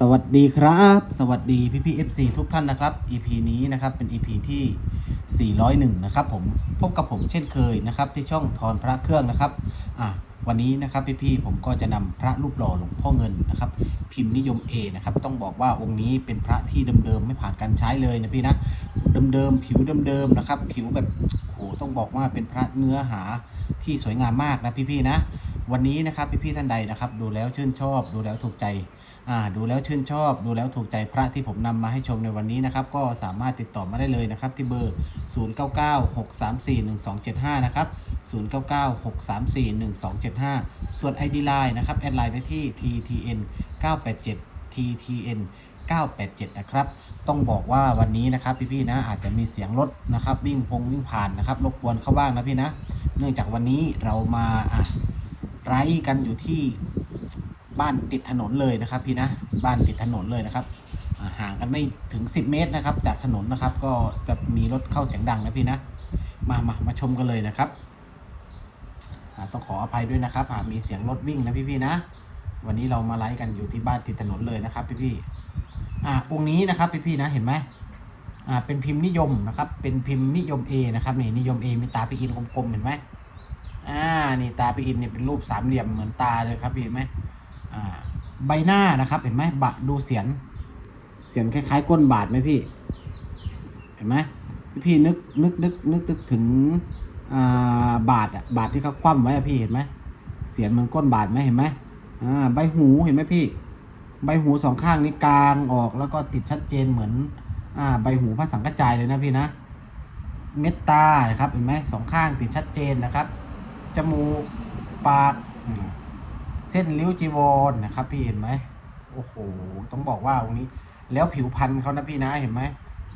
สวัสดีครับ สวัสดีพี่พี่ FC ทุกท่านนะครับ EP นี้นะครับเป็น EP ที่ 401 นะครับผมพบกับผมเช่นเคยนะครับ ที่ช่องทอนพระเครื่องนะครับอะวันนี้นะครับพี่พี่ผมก็จะนำพระรูปหล่อหลวงพ่อเงินนะครับ พิมพ์นิยม A นะครับต้องบอกว่าองค์นี้เป็นพระที่เดิมๆไม่ผ่านการใช้เลยนะพี่นะเดิมๆผิวเดิมๆนะครับ ผิวแบบโอ้โหต้องบอกว่าเป็นพระเนื้อหาที่สวยงามมากนะพี่ๆนะ วันนี้นะครับพี่ๆท่านใดนะครับ ดูแล้วชื่นชอบ ดูแล้วถูกใจอ่าดูแล้วชื่นชอบ ดูแล้วถูกใจพระที่ผมนำมาให้ชมในวันนี้นะครับก็สามารถติดต่อมาได้เลยนะครับที่เบอร์ 0996341275 นะครับ 0996341275 ส่วน ID Line นะครับแอดไลน์ได้ที่ TTN 987 TTN 987 นะครับ ต้องบอกว่าวันนี้นะครับพี่ๆนะอาจจะมีเสียงรถนะครับวิ่งพงวิ่งผ่านนะครับรบกวนเข้าบ้างนะพี่นะ เนื่องจากวันนี้เรามาอะ ไร้กันอยู่ที่บ้านติดถนนเลยนะครับ พี่นะบ้านติดถนนเลยนะครับห่างกันไม่ถึง 10 เมตรนะครับ จากถนนนะครับ ก็จะมีรถเข้าเสียงดังนะพี่นะมามามาชมกันเลยนะครับต้องขออภัยด้วยนะครับหากมีเสียงรถวิ่งนะพี่ๆนะ วันนี้เรามาไลฟ์กันอยู่ที่บ้านติดถนนเลยนะครับพี่ๆอ่าองค์นี้นะครับพี่พี่ๆนะเห็นไหมอ่าเป็นพิมพ์นิยมนะครับ เป็นพิมพ์นิยม A นะครับนี่นิยม A มีตาพี่อินคมๆเห็นไหม อ่านี่ตาพี่อินนี่เป็นรูปสามเหลี่ยมเหมือนตาเลยครับพี่เห็นไหมอ่าใบหน้านะครับ เห็นไหมบะดูเสียน เสียนคล้ายๆ ก้นบาทไหมพี่ เห็นไหมพี่พี่นึกนึกนึกนึกนึกถึงอ่าบาทอะบาทที่เขาคว่ำไว้อะพี่เห็นไหมเสียนเหมือนก้นบาทไหมเห็นไหมอ่าใบหูเห็นไหมพี่ ใบหูสองข้างนี้กลางออกแล้วก็ติดชัดเจนเหมือนอ่าใบหูพระสังกระจายเลยนะพี่นะ เม็ดตานะครับเห็นไหมสองข้างติดชัดเจนนะครับ จมูก ปากเส้นริ้วจีวรนะครับ พี่เห็นไหมโอ้โห ต้องบอกว่าตรงนี้ แล้วผิวพรรณเขานะพี่นะเห็นไหม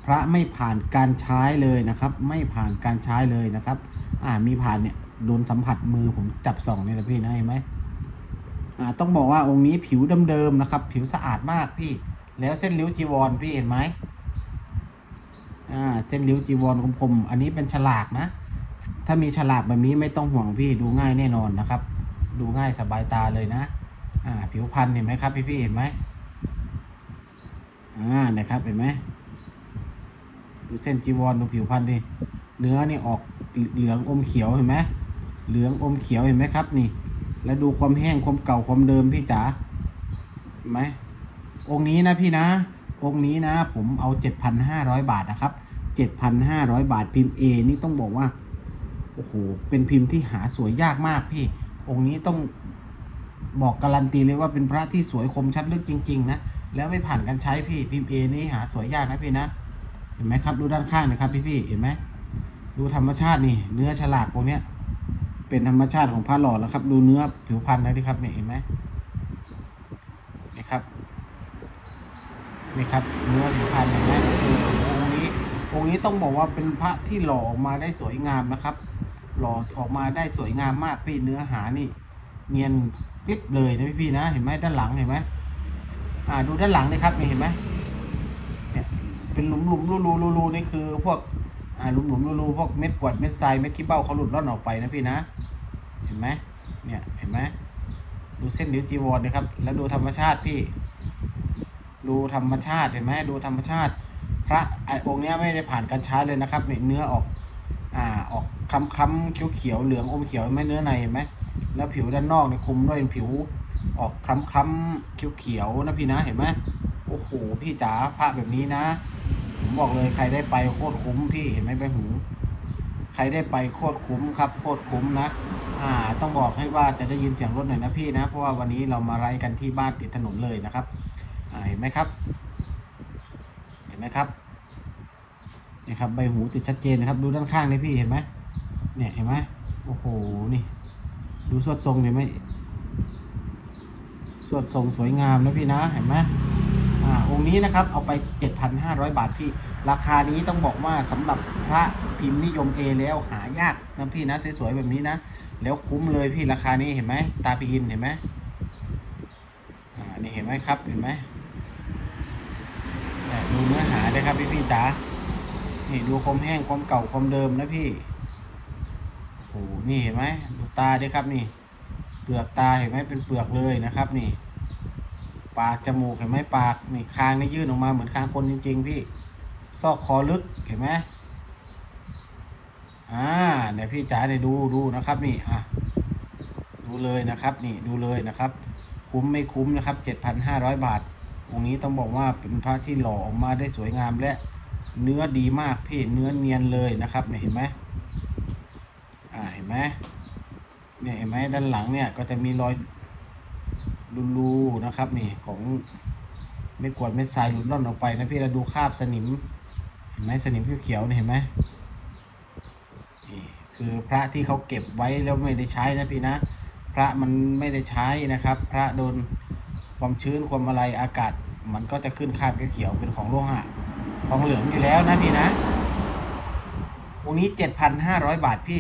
พระไม่ผ่านการใช้เลยนะครับ ไม่ผ่านการใช้เลยนะครับ อ่ามีผ่านเนี่ยโดนสัมผัสมือผมจับส่องนี่ยนะพี่นะเห็นไหมอ่าต้องบอกว่าองค์นี้ผิวเดิมๆนะครับ ผิวสะอาดมากพี่ แล้วเส้นริ้วจีวรพี่เห็นไหมอ่าเส้นริ้วจีวรคมๆอันนี้เป็นฉลากนะ ถ้ามีฉลากแบบนี้ไม่ต้องห่วงพี่ดูง่ายแน่นอนนะครับ ดูง่ายสบายตาเลยนะ อ่า ผิวพันธุ์เห็นไหมครับ พี่พี่เห็นไหมอ่านะครับเห็นไหมดูเส้นจีวรดูผิวพันธุ์ดิเนื้อนี่ออกเหลืองอมเขียวเห็นไหมเหลืองอมเขียวเห็นไหมครับ นี่ แล้วดูความแห้งความเก่าความเดิมพี่จ๋าเห็นไหมองค์นี้นะพี่นะ องค์นี้นะ ผมเอา 7,500 บาทนะครับ 7,500 บาทพิมพ์ A นี่ต้องบอกว่า โอ้โหเป็นพิมพ์ที่หาสวยยากมากพี่ องค์นี้ต้องบอกการันตีเลยว่าเป็นพระที่สวยคมชัดลึกจริง ๆ นะ แล้วไม่ผ่านการใช้พี่พิมพ์เอนี่หาสวยยากนะพี่นะ เห็นไหมครับ ดูด้านข้างนะครับพี่พี่ๆเห็นไหมดูธรรมชาตินี่ เนื้อฉลากพวกเนี้ย เป็นธรรมชาติของพระหล่อแล้วครับ ดูเนื้อผิวพรรณนะนี่ครับเนี่ยเห็นไหมนี่ครับนี่ครับเนื้อผิวพรรณเห็นไหมออองค์นี้องค์นี้ต้องบอกว่าเป็นพระที่หล่อออกมาได้สวยงามนะครับ หล่อออกมาได้สวยงามมากพี่เนื้อหานี่เนียนกริบเลยนะพี่นะเห็นไหมด้านหลังเห็นไหมอ่าดูด้านหลังนี่ครับมีเห็นไหมเนี่ยเป็นหลุมหลุมรูรูรูรูนี่คือพวกอ่าหลุมหลุมรูรูพวกเม็ดกวาดเม็ดทรายเม็ดขี้เบ้าเขาหลุดร่อนออกไปนะพี่นะ เห็นไหมเนี่ยเห็นไหมดูเส้นนิ้วจีวรนะครับ แล้วดูธรรมชาติพี่ ดูธรรมชาติเห็นไหมดูธรรมชาติ พระไอ้องค์นี้ไม่ได้ผ่านการใช้เลยนะครับเนื้อออกอ่าออก คล้ำคล้ำเขียวเขียวๆเหลืองอมเขียวไหมเนื้อในเห็นไหมแล้วผิวด้านนอกเนี่ยคุมด้วยผิวออกคล้ำคล้ำเขียวเขียวๆนะพี่นะเห็นไหมโอ้โหพี่จ๋าพระแบบนี้นะผมบอกเลยใครได้ไปโคตรคุ้มพี่เห็นไหมใบหู ใครได้ไปโคตรคุ้มครับโคตรคุ้มนะอ่าต้องบอกให้ว่าจะได้ยินเสียงรถหน่อยนะพี่นะ เพราะว่าวันนี้เรามาไลฟ์กันที่บ้านติดถนนเลยนะครับอ่าเห็นไหมครับ เห็นไหมครับนี่ครับใบหูติดชัดเจนนะครับ ดูด้านข้างนี่พี่เห็นไหม เนี่ยเห็นไหมโอ้โห นี่ ดูสวดทรงเห็นไหมสวดทรงสวยงามนะพี่นะเห็นไหมอ่าองค์นี้นะครับเอาไป 7,500 บาทพี่ ราคานี้ต้องบอกว่าสำหรับพระพิมพ์นิยมเอแล้วหายากนะพี่นะสวยๆแบบนี้นะ แล้วคุ้มเลยพี่ราคานี้เห็นไหมตาพีอินเห็นไหมอ่านี่เห็นไหมครับเห็นไหมดูเนื้อหาเลยครับพี่พี่จ๋านี่ดูความแห้งความเก่าความเดิมนะพี่ โอ้โหนี่เห็นไหมดูตาด้วยครับนี่ เปลือกตาเห็นไหมเป็นเปลือกเลยนะครับนี่ ปากจมูกเห็นไหมปากนี่คางนี่ยื่นออกมาเหมือนคางคนจริง ๆ พี่ ซอกคอลึกเห็นไหมอ่าเนี่ยพี่จ๋าเนี่ยดูดูนะครับนี่อะดูเลยนะครับนี่ดูเลยนะครับ คุ้มไม่คุ้มนะครับ 7,500 บาทองค์นี้ต้องบอกว่าเป็นพระที่หล่อออกมาได้สวยงามและเนื้อดีมากพี่เนื้อเนียนเลยนะครับเนี่ยเห็นไหม ไหมเนี่ยเห็นไหมด้านหลังเนี่ยก็จะมีรอยรูๆนะครับนี่ของเม็ดกวดเม็ดทรายหลุดล่อนออกไปนะพี่เราดูคราบสนิม เห็นไหมสนิมเขียวๆเนี่ยเห็นไหมนี่คือพระที่เขาเก็บไว้แล้วไม่ได้ใช้นะพี่นะ พระมันไม่ได้ใช้นะครับ พระโดนความชื้นความอะไรอากาศ มันก็จะขึ้นคราบเขียวๆเป็นของโลหะทองเหลืองอยู่แล้วนะพี่นะ องค์นี้ 7,500 บาทพี่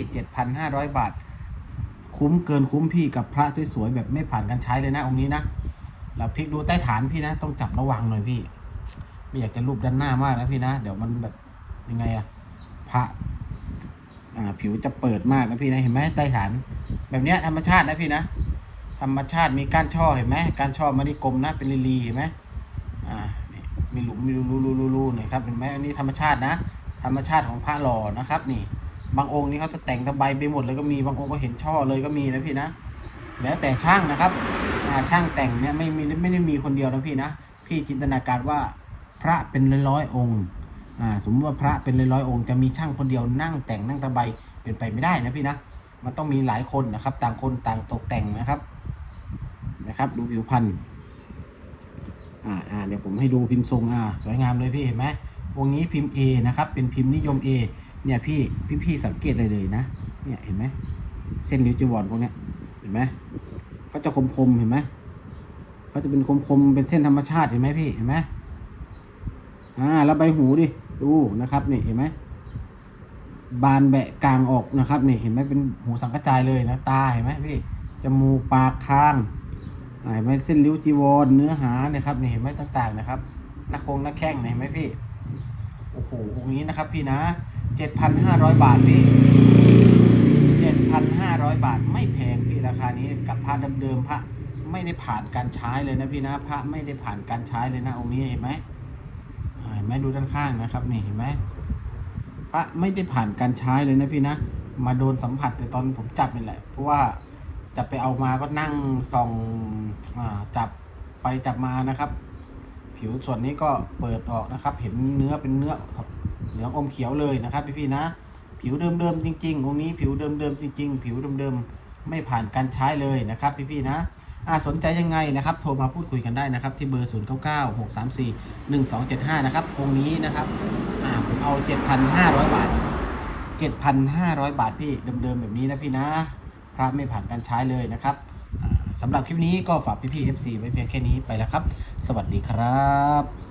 7,500 บาท คุ้มเกินคุ้มพี่กับพระสวยๆแบบไม่ผ่านการใช้เลยนะองค์นี้นะเราพลิกดูใต้ฐานพี่นะ ต้องจับระวังหน่อยพี่ ไม่อยากจะรูปด้านหน้ามากนะพี่นะ เดี๋ยวมันแบบยังไงอะพระอ่าผิวจะเปิดมากนะพี่นะเห็นไหมใต้ฐาน แบบเนี้ยธรรมชาตินะพี่นะ ธรรมชาติมีก้านช่อเห็นไหมก้านช่อไมาได้กลมนะเป็นลีๆเห็นไหมอ่ามีหลุมมีรูรูรูรูรูเนี่ยครับเห็นไหมอันนี้ธรรมชาตินะ ธรรมชาติของพระหล่อนะครับ นี่ บางองค์นี่เขาจะแต่งตะไบไปหมดเลยก็มีบางองค์ก็เห็นช่อเลยก็มีนะพี่นะ แล้วแต่ช่างนะครับช่างแต่งเนี่ยไม่มีไม่ได้มีคนเดียวนะพี่นะพี่จินตนาการว่าพระเป็นร้อยๆองค์สมมติว่าพระเป็นร้อยๆองค์จะมีช่างคนเดียวนั่งแต่งนั่งตะไบเป็นไปไม่ได้นะพี่นะมันต้องมีหลายคนนะครับ ต่างคนต่างตกแต่งนะครับนะครับดูผิวพรรณอ่าอ่าเดี๋ยวผมให้ดูพิมพ์ทรงอ่าสวยงามเลยพี่เห็นไหม วงนี้พิมพ์ A นะครับ เป็นพิมพ์นิยม A เนี่ยพี่พี่พี่สังเกตเลยเลยนะ เนี่ยเห็นไหมเส้นนิ้วจีวรพวกเนี้ยเห็นไหมเขาจะคมๆเห็นไหมเขาจะเป็นคมๆเป็นเส้นธรรมชาติเห็นไหมพี่เห็นไหมอ่าแล้วใบหูดิดูนะครับนี่เห็นไหมบานแบะกลางออกนะครับนี่เห็นไหมเป็นหูสังกระจายเลยนะตาเห็นไหมพี่จมูกปากคางเห็นไหมเส้นริ้วจีวรเนื้อหาเนี่ยครับนี่เห็นไหมต่างๆนะครับหน้าโครงหน้าแข้งเห็นไหมพี่ อ้โหองนี้นะครับพี่นะเจ็ดพันห้าร้อยบาทพี่เจ็ดพันห้าร้อยบาทไม่แพงพี่ราคานี้กับพระเดิมๆพระไม่ได้ผ่านการใช้เลยนะพี่นะพระไม่ได้ผ่านการใช้เลยนะองค์นี้เห็นไหมเห็นไหมดูด้านข้างนะครับนี่เห็นไหมพระไม่ได้ผ่านการใช้เลยนะพี่นะ มาโดนสัมผัสในตอนผมจับนี่แหละ เพราะว่าจะไปเอามาก็นั่งส่องอจับไปจับมานะครับ ผิวส่วนนี้ก็เปิดออกนะครับ เห็นเนื้อเป็นเนื้อเหลืองอมเขียวเลยนะครับพี่ๆนะ ผิวเดิมๆจริงๆองค์นี้ผิวเดิมๆจริง ๆ ผิวเดิมๆไม่ผ่านการใช้เลยนะครับพี่ๆนะอ่าสนใจยังไงนะครับ โทรมาพูดคุยกันได้นะครับ ที่เบอร์ 0 9 9 6 3 4 1 2 7 5 นะครับองค์นี้นะครับอ่าผมเอา 7,500 บาท 7,500 บาทพี่เดิมๆแบบนี้นะพี่นะ พระไม่ผ่านการใช้เลยนะครับ สำหรับคลิปนี้ก็ฝากพี่ๆ FC ไว้เพียงแค่นี้ไปแล้วครับ สวัสดีครับ